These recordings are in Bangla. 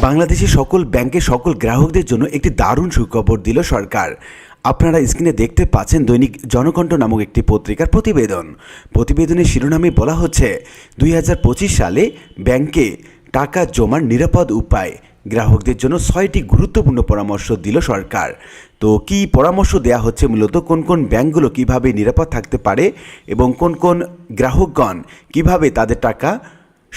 বাংলাদেশের সকল ব্যাংকের সকল গ্রাহকদের জন্য একটি দারুণ সুখবর দিল সরকার। আপনারা স্ক্রিনে দেখতে পাচ্ছেন দৈনিক জনকণ্ঠ নামক একটি পত্রিকার প্রতিবেদন। প্রতিবেদনের শিরোনামে বলা হচ্ছে, দুই হাজার পঁচিশ সালে ব্যাংকে টাকা জমার নিরাপদ উপায়, গ্রাহকদের জন্য ছয়টি গুরুত্বপূর্ণ পরামর্শ দিল সরকার। তো কি পরামর্শ দেয়া হচ্ছে মূলত? কোন কোন ব্যাংকগুলো কীভাবে নিরাপদ থাকতে পারে? এবং কোন কোন গ্রাহকগণ কীভাবে তাদের টাকা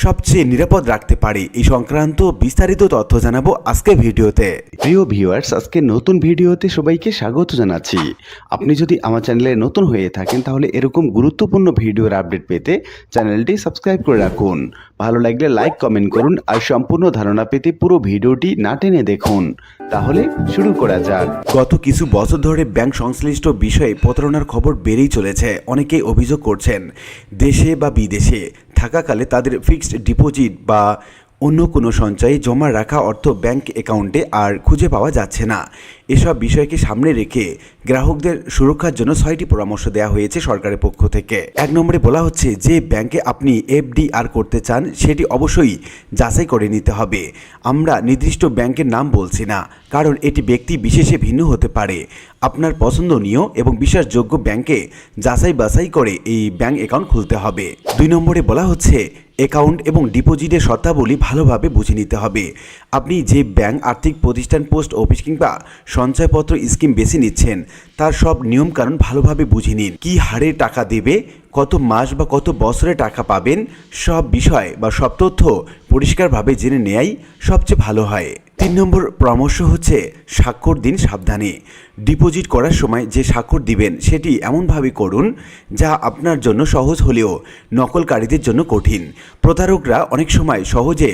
সবচেয়ে নিরাপদ রাখতে পারি। এই সংক্রান্ত বিস্তারিত তথ্য জানাব আজকে ভিডিওতে। প্রিয় ভিউয়ার্স আজকে নতুন ভিডিওতে সবাইকে স্বাগত জানাচ্ছি। আপনি যদি আমার চ্যানেলে নতুন হয়ে থাকেন তাহলে এরকম গুরুত্বপূর্ণ ভিডিওর আপডেট পেতে চ্যানেলটি সাবস্ক্রাইব করে রাখুন। ভালো লাগলে লাইক কমেন্ট করুন আর সম্পূর্ণ ধারণা পেতে পুরো ভিডিওটি না টেনে দেখুন। তাহলে শুরু করা যাক। গত কিছু বছর ধরে ব্যাংক সংশ্লিষ্ট বিষয়ে প্রতারণার খবর বেড়েই চলেছে। অনেকেই অভিযোগ করছেন দেশে বা বিদেশে থাকাকালে তাদের ফিক্সড ডিপোজিট বা অন্য কোনো সঞ্চয়ে জমা রাখা অর্থ ব্যাংক অ্যাকাউন্টে আর খুঁজে পাওয়া যাচ্ছে না। এসব বিষয়কে সামনে রেখে গ্রাহকদের সুরক্ষার জন্য ছয়টি পরামর্শ দেওয়া হয়েছে সরকারের পক্ষ থেকে। এক নম্বরে বলা হচ্ছে, যে ব্যাংকে আপনি এফডিআর করতে চান, সেটি অবশ্যই যাচাই করে নিতে হবে। আমরা নির্দিষ্ট ব্যাংকের নাম বলছি না, কারণ এটি ব্যক্তি বিশেষে ভিন্ন হতে পারে। আপনার পছন্দনীয় এবং বিশ্বাসযোগ্য ব্যাংকে যাচাই বাছাই করে এই ব্যাংক অ্যাকাউন্ট খুলতে হবে। দুই নম্বরে বলা হচ্ছে অ্যাকাউন্ট এবং ডিপোজিটের শর্তাবলী ভালোভাবে বুঝে নিতে হবে। আপনি যে ব্যাংক আর্থিক প্রতিষ্ঠান, পোস্ট অফিস কিংবা সঞ্চয়পত্র স্কিম বেছে নিচ্ছেন, তার সব নিয়মকানুন ভালোভাবে বুঝে নিন। কী হারে টাকা দেবে কত মাস বা কত বছরে টাকা পাবেন, সব বিষয় বা সব তথ্য পরিষ্কারভাবে জেনে নেয়াই সবচেয়ে ভালো হয়। তিন নম্বর পরামর্শ হচ্ছে স্বাক্ষর দিন সাবধানে। ডিপোজিট করার সময় যে স্বাক্ষর দিবেন, সেটি এমনভাবে করুন যা আপনার জন্য সহজ হলেও নকলকারীদের জন্য কঠিন। প্রতারকরা অনেক সময় সহজে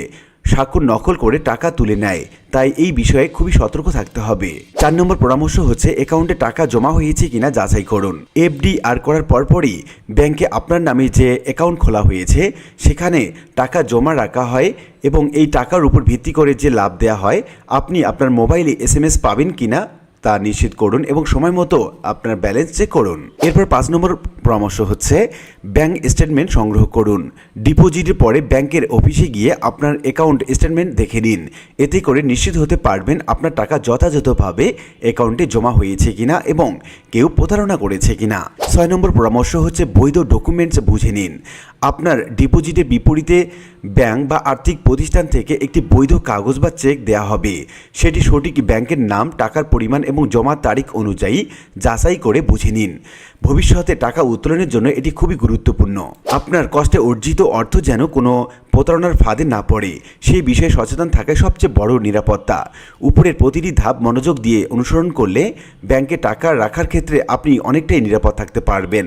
স্বাক্ষর নকল করে টাকা তুলে নেয়, তাই এই বিষয়ে খুবই সতর্ক থাকতে হবে। চার নম্বর পরামর্শ হচ্ছে, অ্যাকাউন্টে টাকা জমা হয়েছে কিনা যাচাই করুন। এফডি আর করার পরপরই ব্যাংকে আপনার নামে যে অ্যাকাউন্ট খোলা হয়েছে, সেখানে টাকা জমা রাখা হয় এবং এই টাকার উপর ভিত্তি করে যে লাভ দেওয়া হয়, আপনি আপনার মোবাইলে এস পাবেন কিনা তা নিশ্চিত করুন এবং সময় মতো আপনার ব্যালেন্স চেক করুন। এরপর পাঁচ নম্বর পরামর্শ হচ্ছে ব্যাংক স্টেটমেন্ট সংগ্রহ করুন। ডিপোজিটের পরে ব্যাংকের অফিসে গিয়ে আপনার অ্যাকাউন্ট স্টেটমেন্ট দেখে নিন। এতে করে নিশ্চিত হতে পারবেন আপনার টাকা যথাযথভাবে অ্যাকাউন্টে জমা হয়েছে কিনা এবং কেউ প্রতারণা করেছে কিনা। ছয় নম্বর পরামর্শ হচ্ছে, বৈধ ডকুমেন্টস বুঝে নিন। আপনার ডিপোজিটের বিপরীতে ব্যাংক বা আর্থিক প্রতিষ্ঠান থেকে একটি বৈধ কাগজ বা চেক দেওয়া হবে। সেটি সঠিক ব্যাংকের নাম, টাকার পরিমাণ এবং জমা তারিখ অনুযায়ী যাচাই করে বুঝে নিন। ভবিষ্যতে টাকা উত্তোলনের জন্য এটি খুবই গুরুত্বপূর্ণ। আপনার কষ্টে অর্জিত অর্থ যেন কোনো প্রতারণার ফাঁদে না পড়ে, সেই বিষয়ে সচেতন থাকাই সবচেয়ে বড় নিরাপত্তা। উপরের প্রতিটি ধাপ মনোযোগ দিয়ে অনুসরণ করলে ব্যাংকে টাকা রাখার ক্ষেত্রে আপনি অনেকটাই নিরাপদ থাকতে পারবেন।